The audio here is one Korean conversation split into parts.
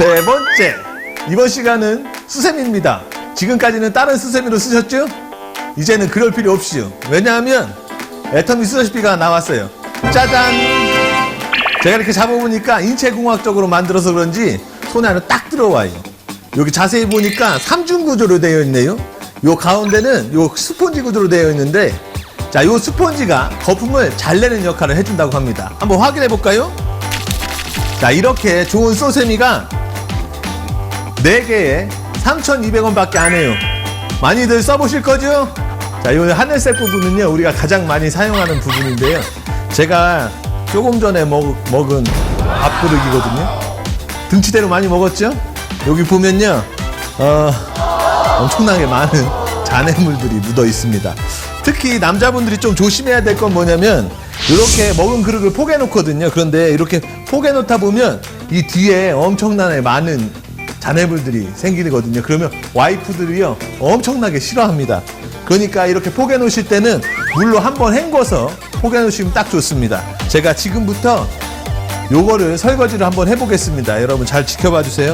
세 번째. 이번 시간은 수세미입니다. 지금까지는 다른 수세미로 쓰셨죠? 이제는 그럴 필요 없이요. 왜냐하면 애터미 수세미가 나왔어요. 짜잔! 제가 이렇게 잡아보니까 인체공학적으로 만들어서 그런지 손에 안에 딱 들어와요. 여기 자세히 보니까 삼중 구조로 되어 있네요. 요 가운데는 요 스폰지 구조로 되어 있는데 자, 요 스폰지가 거품을 잘 내는 역할을 해준다고 합니다. 한번 확인해 볼까요? 자, 이렇게 좋은 소세미가 4개에 3,200원 밖에 안 해요. 많이들 써보실 거죠? 자, 이 하늘색 부분은요, 우리가 가장 많이 사용하는 부분인데요. 제가 조금 전에 먹, 먹은 밥그릇이거든요. 등치대로 많이 먹었죠? 여기 보면요, 어, 엄청나게 많은 잔해물들이 묻어 있습니다. 특히 남자분들이 좀 조심해야 될 건 뭐냐면 이렇게 먹은 그릇을 포개 놓거든요. 그런데 이렇게 포개 놓다 보면 이 뒤에 엄청나게 많은 잔해물들이 생기거든요. 그러면 와이프들이요 엄청나게 싫어합니다. 그러니까 이렇게 포개 놓으실 때는 물로 한번 헹궈서 포개 놓으시면 딱 좋습니다. 제가 지금부터 요거를 설거지를 한번 해보겠습니다. 여러분 잘 지켜봐 주세요.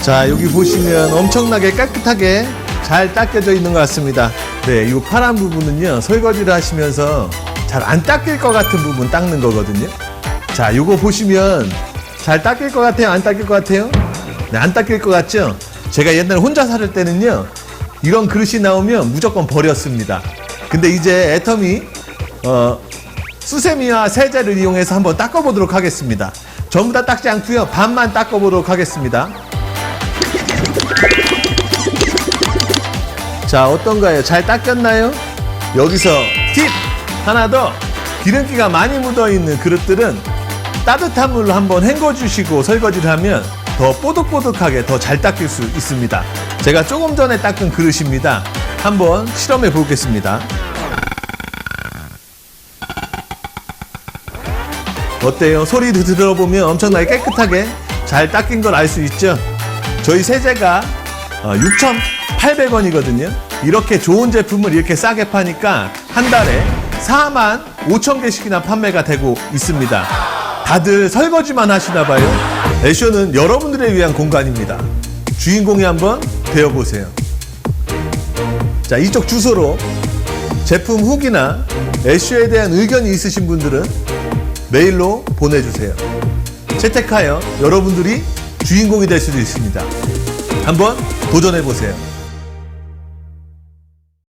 자, 여기 보시면 엄청나게 깨끗하게 잘 닦여져 있는 것 같습니다. 네, 이 파란 부분은요, 설거지를 하시면서 잘 안 닦일 것 같은 부분 닦는 거거든요. 자, 이거 보시면 잘 닦일 것 같아요? 안 닦일 것 같아요? 네, 안 닦일 것 같죠? 제가 옛날에 혼자 살 때는요, 이런 그릇이 나오면 무조건 버렸습니다. 근데 이제 애텀이, 어, 수세미와 세제를 이용해서 한번 닦아보도록 하겠습니다. 전부 다 닦지 않고요, 반만 닦아보도록 하겠습니다. 자, 어떤가요? 잘 닦였나요? 여기서 팁! 하나 더! 기름기가 많이 묻어 있는 그릇들은 따뜻한 물로 한번 헹궈 주시고 설거지를 하면 더 뽀득뽀득하게 더 잘 닦일 수 있습니다. 제가 조금 전에 닦은 그릇입니다. 한번 실험해 보겠습니다. 어때요? 소리 들어보면 엄청나게 깨끗하게 잘 닦인 걸 알 수 있죠? 저희 세제가 6,800원이거든요. 이렇게 좋은 제품을 이렇게 싸게 파니까 한 달에 4만 5천 개씩이나 판매가 되고 있습니다. 다들 설거지만 하시나 봐요. 애쇼는 여러분들을 위한 공간입니다. 주인공이 한번 되어보세요. 자, 이쪽 주소로 제품 후기나 애쇼에 대한 의견이 있으신 분들은 메일로 보내주세요. 채택하여 여러분들이 주인공이 될 수도 있습니다. 한번 도전해 보세요.